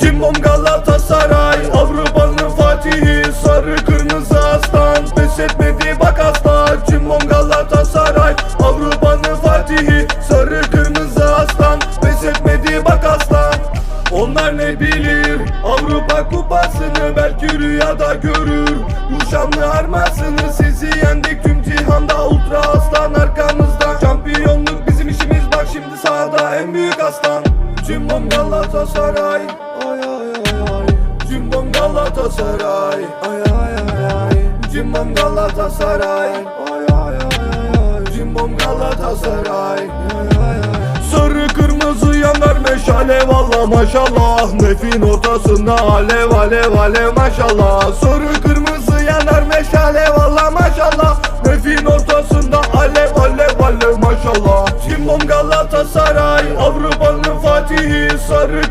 Cimbom Galatasaray Avrupa'nın Fatihi Sarı kırmızı aslan. Pes etmedi bak asla. Cimbom Galatasaray Avrupa'nın Fatihi Sarı kırmızı aslan. Pes etmedi bak aslan onlar ne bilir? Avrupa kupasını belki rüyada görür. Bu şanlı armasını sizi yendik. Tüm cihanda Ultra aslan arkamızda. Şampiyonluk bizim işimiz. Bak şimdi sahada en büyük aslan. Cimbom Galatasaray Galatasaray. Ay ay ay ay. Cimbom Galatasaray. Ay ay ay ay. Cimbom Galatasaray. Ay ay ay Sarı kırmızı yanar meşale valla maşallah. Nefin ortasında alev alev alev maşallah. Sarı kırmızı yanar meşale valla maşallah. Nefin ortasında alev alev alev maşallah. Cimbom Galatasaray Avrupa'nın Fatihi Sarı